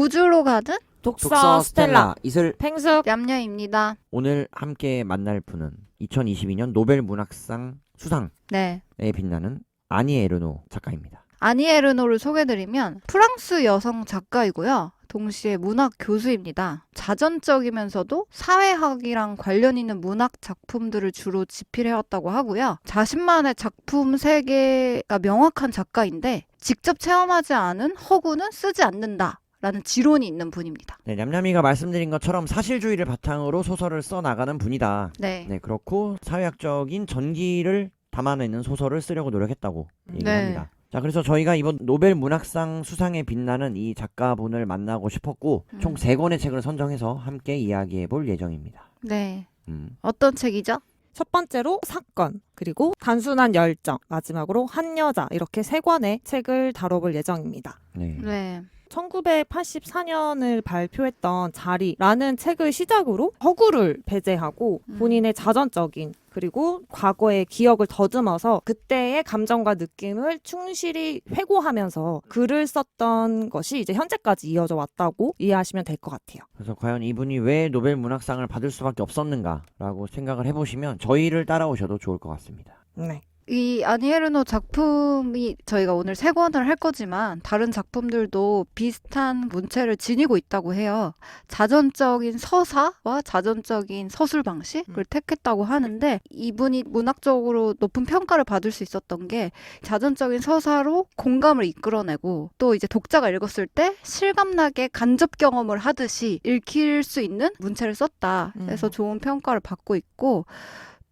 우주로 가는 독서, 스텔라 이슬 팽숙 얌녀입니다. 오늘 함께 만날 분은 2022년 노벨 문학상 수상에 네. 빛나는 아니 에르노 작가입니다. 아니 에르노를 소개드리면 프랑스 여성 작가이고요. 동시에 문학 교수입니다. 자전적이면서도 사회학이랑 관련 있는 문학 작품들을 주로 집필해왔다고 하고요. 자신만의 작품 세계가 명확한 작가인데 직접 체험하지 않은 허구는 쓰지 않는다. 라는 지론이 있는 분입니다. 네, 냠냠이가 말씀드린 것처럼 사실주의를 바탕으로 소설을 써 나가는 분이다. 네. 네, 그렇고 사회학적인 전기를 담아내는 소설을 쓰려고 노력했다고 네. 얘기합니다. 자, 그래서 저희가 이번 노벨 문학상 수상에 빛나는 이 작가분을 만나고 싶었고 음. 총 세 권의 책을 선정해서 함께 이야기해 볼 예정입니다. 네. 음. 어떤 책이죠? 첫 번째로 사건 그리고 단순한 열정 마지막으로 한 여자 이렇게 세 권의 책을 다뤄볼 예정입니다. 네. 네. 1984년을 발표했던 자리라는 책을 시작으로 허구를 배제하고 음. 본인의 자전적인 그리고 과거의 기억을 더듬어서 그때의 감정과 느낌을 충실히 회고하면서 글을 썼던 것이 이제 현재까지 이어져 왔다고 이해하시면 될 것 같아요. 그래서 과연 이분이 왜 노벨 문학상을 받을 수밖에 없었는가라고 생각을 해보시면 저희를 따라오셔도 좋을 것 같습니다. 네. 이 아니에르노 작품이 저희가 오늘 세 권을 할 거지만 다른 작품들도 비슷한 문체를 지니고 있다고 해요. 자전적인 서사와 자전적인 서술 방식을 택했다고 하는데 이분이 문학적으로 높은 평가를 받을 수 있었던 게 자전적인 서사로 공감을 이끌어내고 또 이제 독자가 읽었을 때 실감나게 간접 경험을 하듯이 읽힐 수 있는 문체를 썼다. 해서 음. 좋은 평가를 받고 있고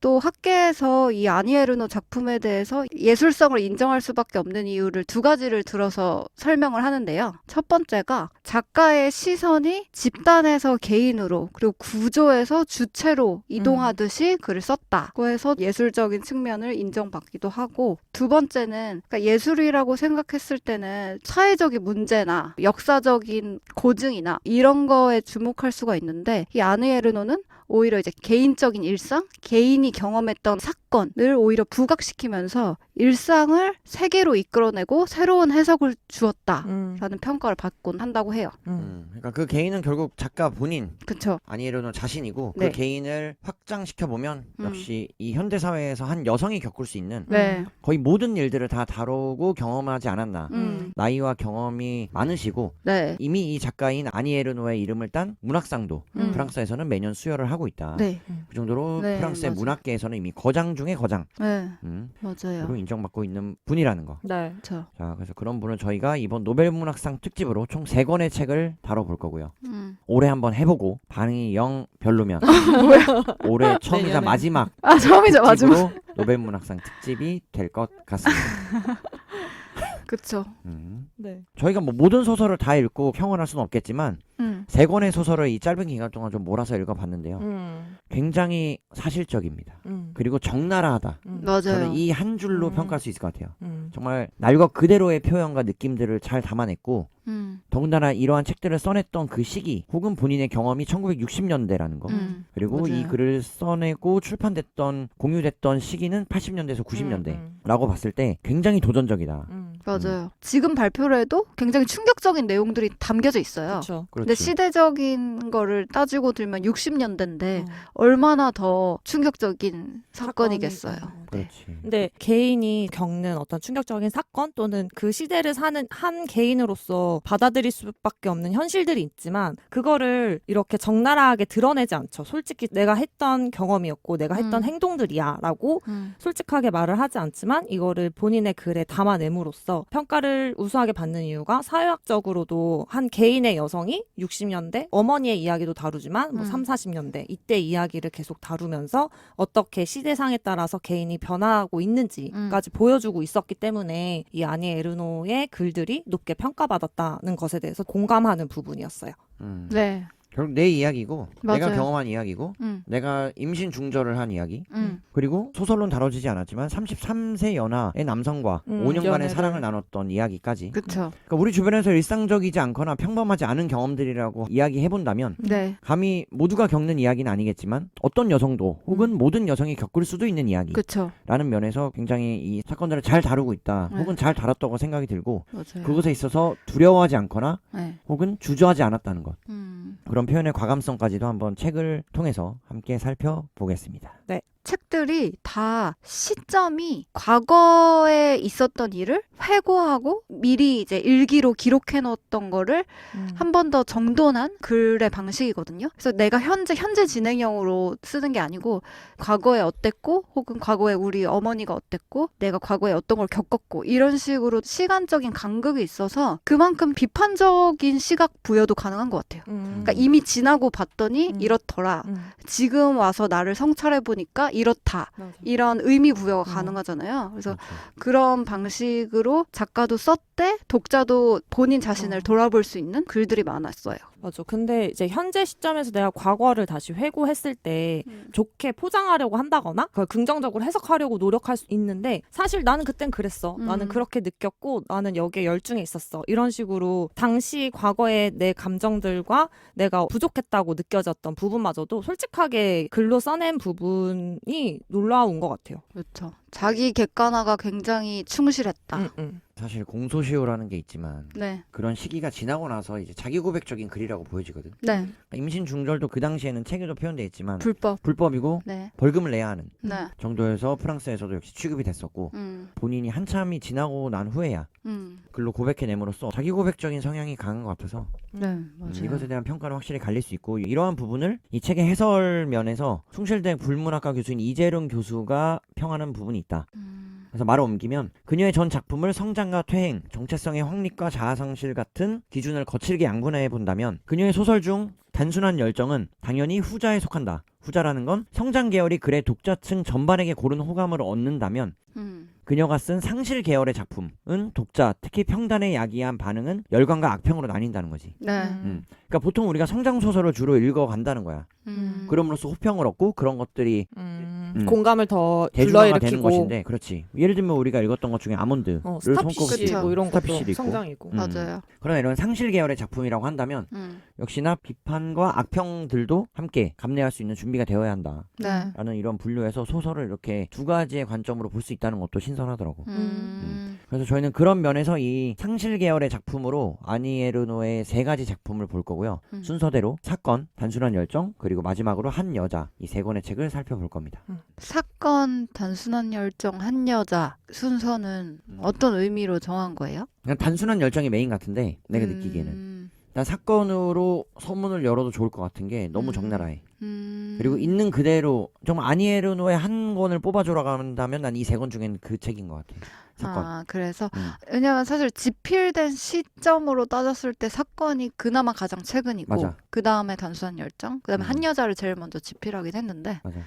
또 학계에서 이 아니에르노 작품에 대해서 예술성을 인정할 수밖에 없는 이유를 두 가지를 들어서 설명을 하는데요. 첫 번째가 작가의 시선이 집단에서 개인으로 그리고 구조에서 주체로 이동하듯이 글을 썼다고 해서 예술적인 측면을 인정받기도 하고 두 번째는 그러니까 예술이라고 생각했을 때는 사회적인 문제나 역사적인 고증이나 이런 거에 주목할 수가 있는데 이 아니에르노는 오히려 이제 개인적인 일상, 개인이 경험했던 사건을 오히려 부각시키면서 일상을 세계로 이끌어내고 새로운 해석을 주었다라는 음. 평가를 받곤 한다고 해요. 음. 음, 그러니까 그 개인은 결국 작가 본인 그쵸? 아니에르노 자신이고 네. 그 개인을 확장시켜 보면 음. 역시 이 현대 사회에서 한 여성이 겪을 수 있는 네. 거의 모든 일들을 다 다루고 경험하지 않았나. 음. 나이와 경험이 많으시고 네. 이미 이 작가인 아니에르노의 이름을 딴 문학상도 음. 프랑스에서는 매년 수여를 하고 있다. 네. 그 정도로 네, 프랑스의 맞아요. 문학계에서는 이미 거장 중에 거장 네. 음, 맞아요. 으로 인정받고 있는 분이라는 거. 네. 그쵸. 자, 그래서 그런 분을 저희가 이번 노벨 문학상 특집으로 총 세권의 책을 다뤄볼 거고요. 음. 올해 한번 해보고 반응이 영 별로면 뭐야? 올해 처음이자 내년에. 마지막 아, 처음이죠, 마지막. 특집으로 노벨 문학상 특집이 될 것 같습니다. 그쵸. 음. 네. 저희가 뭐 모든 소설을 다 읽고 평을 할 수는 없겠지만 음. 세 권의 소설을 이 짧은 기간 동안 좀 몰아서 읽어봤는데요. 음. 굉장히 사실적입니다. 음. 그리고 적나라하다. 음. 맞아요. 저는 이 한 줄로 음. 평가할 수 있을 것 같아요. 음. 정말 날것 그대로의 표현과 느낌들을 잘 담아냈고 음. 더군다나 이러한 책들을 써냈던 그 시기 혹은 본인의 경험이 1960년대라는 거 음. 그리고 이 맞아요. 글을 써내고 출판됐던 공유됐던 시기는 80년대에서 90년대라고 음. 봤을 때 굉장히 도전적이다. 음. 맞아요. 지금 발표를 해도 굉장히 충격적인 내용들이 담겨져 있어요. 그렇죠. 근데 그렇지. 시대적인 거를 따지고 들면 60년대인데 음. 얼마나 더 충격적인 사건이겠어요. 사건이- 네. 그렇지. 근데 개인이 겪는 어떤 충격적인 사건 또는 그 시대를 사는 한 개인으로서 받아들일 수밖에 없는 현실들이 있지만 그거를 이렇게 적나라하게 드러내지 않죠. 솔직히 내가 했던 경험이었고 내가 했던 음. 행동들이야라고 음. 솔직하게 말을 하지 않지만 이거를 본인의 글에 담아냄으로써 평가를 우수하게 받는 이유가 사회학적으로도 한 개인의 여성이 60년대 어머니의 이야기도 다루지만 뭐 음. 3, 40년대 이때 이야기를 계속 다루면서 어떻게 시대상에 따라서 개인이 변화하고 있는지까지 보여주고 있었기 때문에 이 아니 에르노의 글들이 높게 평가받았다는 것에 대해서 공감하는 부분이었어요. 음. 네. 결국 내 이야기고 내가 맞아요. 경험한 이야기고 음, 내가 임신 중절을 한 이야기 음, 그리고 소설론 다뤄지지 않았지만 33세 연하의 남성과 음, 5년간의 연애를. 사랑을 나눴던 이야기까지 그쵸. 그러니까 우리 주변에서 일상적이지 않거나 평범하지 않은 경험들이라고 이야기해본다면 네. 감히 모두가 겪는 이야기는 아니겠지만 어떤 여성도 혹은 모든 여성이 겪을 수도 있는 이야기라는 그쵸. 면에서 굉장히 이 사건들을 잘 다루고 있다 네. 혹은 잘 다뤘다고 생각이 들고 맞아요. 그것에 있어서 두려워하지 않거나 네. 혹은 주저하지 않았다는 것 음. 그런 표현의 과감성까지도 한번 책을 통해서 함께 살펴보겠습니다. 책들이 다 시점이 과거에 있었던 일을 회고하고 미리 이제 일기로 기록해 놓았던 거를 음. 한번 더 정돈한 글의 방식이거든요. 그래서 내가 현재 현재 진행형으로 쓰는 게 아니고 과거에 어땠고 혹은 과거에 우리 어머니가 어땠고 내가 과거에 어떤 걸 겪었고 이런 식으로 시간적인 간극이 있어서 그만큼 비판적인 시각 부여도 가능한 것 같아요. 음. 그러니까 이미 지나고 봤더니 음. 이렇더라. 음. 지금 와서 나를 성찰해 보니까 이렇 다. 맞아. 이런 의미 부여가 음. 가능하잖아요. 그래서 그렇죠. 그런 방식으로 작가도 썼대, 독자도 본인 자신을 어. 돌아볼 수 있는 글들이 많았어요. 맞아. 근데 이제 현재 시점에서 내가 과거를 다시 회고했을 때 좋게 포장하려고 한다거나 그걸 긍정적으로 해석하려고 노력할 수 있는데 사실 나는 그땐 그랬어. 음. 나는 그렇게 느꼈고 나는 여기에 열중해 있었어. 이런 식으로 당시 과거의 내 감정들과 내가 부족했다고 느껴졌던 부분마저도 솔직하게 글로 써낸 부분이 놀라운 것 같아요. 그렇죠. 자기 객관화가 굉장히 충실했다. 음, 음. 사실 공소시효라는 게 있지만 네, 그런 시기가 지나고 나서 이제 자기 고백적인 글이라고 보여지거든. 네, 임신 중절도 그 당시에는 책에도 표현돼 있지만 불법. 불법이고 네, 벌금을 내야 하는 네, 정도에서 프랑스에서도 역시 취급이 됐었고 음, 본인이 한참이 지나고 난 후에야 음, 글로 고백해냄으로써 자기 고백적인 성향이 강한 것 같아서 네, 음, 맞아요. 이것에 대한 평가는 확실히 갈릴 수 있고 이러한 부분을 이 책의 해설 면에서 숭실대 불문학과 교수인 이재룡 교수가 평하는 부분이 있다. 음, 그래서 말을 옮기면 그녀의 전 작품을 성장과 퇴행, 정체성의 확립과 자아상실 같은 기준을 거칠게 양분해 본다면 그녀의 소설 중 단순한 열정은 당연히 후자에 속한다. 후자라는 건 성장 계열이 글의 독자층 전반에게 고른 호감을 얻는다면 음, 그녀가 쓴 상실 계열의 작품은 독자, 특히 평단에 야기한 반응은 열광과 악평으로 나뉜다는 거지. 네, 음. 그러니까 보통 우리가 성장 소설을 주로 읽어간다는 거야. 음, 그럼으로써 호평을 얻고 그런 것들이 음. 음. 공감을 더 대중화가 되는 불러일으키고 것인데, 그렇지. 예를 들면 우리가 읽었던 것 중에 아몬드를 어, 손꼽을 스타피쉬 그쵸. 뭐 이런 것도 스타피쉬도 있고. 성장이고. 음. 맞아요. 그러나 이런 상실 계열의 작품이라고 한다면 음, 역시나 비판과 악평들도 함께 감내할 수 있는 준비가 되어야 한다. 네, 라는 이런 분류에서 소설을 이렇게 두 가지의 관점으로 볼 수 있다는 것도 신선하더라고. 음, 그래서 저희는 그런 면에서 이 상실 계열의 작품으로 아니 에르노의 세 가지 작품을 볼 거고요. 음. 순서대로 사건, 단순한 열정, 그리고 마지막으로 한 여자 이 세 권의 책을 살펴볼 겁니다. 사건, 단순한 열정, 한 여자 순서는 음. 어떤 의미로 정한 거예요? 그냥 단순한 열정이 메인 같은데 내가 음, 느끼기에는 난 사건으로 서문을 열어도 좋을 것 같은 게 너무 음. 적나라해. 음, 그리고 있는 그대로 정말 아니에르노의 한 권을 뽑아주라고 한다면 난 이 세 권 중엔 그 책인 것 같아. 사건. 아, 그래서 음. 왜냐면 사실 집필된 시점으로 따졌을 때 사건이 그나마 가장 최근이고. 그 다음에 단순한 열정, 그 다음에 음. 한 여자를 제일 먼저 집필하긴 했는데 맞아.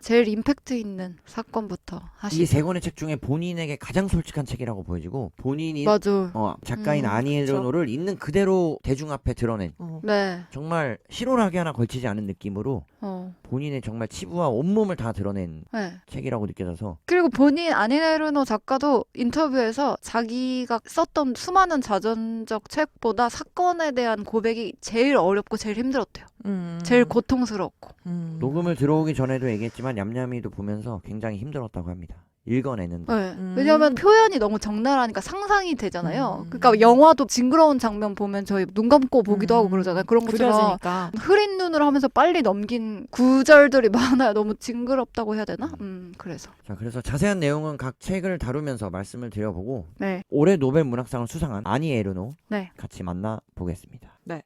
제일 임팩트 있는 사건부터 하시죠. 이 세 권의 책 중에 본인에게 가장 솔직한 책이라고 보여지고 본인이 맞아. 어, 작가인 음, 아니에르노를 있는 그대로 대중 앞에 드러낸 어. 네. 정말 실오라기 하나 걸치지 않은 느낌으로 어. 본인의 정말 치부와 온몸을 다 드러낸 네. 책이라고 느껴져서 그리고 본인 아니네르노 작가도 인터뷰에서 자기가 썼던 수많은 자전적 책보다 사건에 대한 고백이 제일 어렵고 제일 힘들었대요. 음. 제일 고통스럽고. 음. 녹음을 들어오기 전에도 얘기했지만 얌얌이도 보면서 굉장히 힘들었다고 합니다. 읽어내는데 네. 음. 왜냐하면 표현이 너무 적나라하니까 상상이 되잖아요. 음. 그러니까 영화도 징그러운 장면 보면 저희 눈 감고 보기도 하고 음. 그러잖아요. 그런 것처럼 그려지니까. 흐린 눈으로 하면서 빨리 넘긴 구절들이 많아요. 너무 징그럽다고 해야 되나? 음, 그래서. 자 그래서 자세한 내용은 각 책을 다루면서 말씀을 드려보고 네. 올해 노벨 문학상을 수상한 아니 에르노 네. 같이 만나 보겠습니다. 네.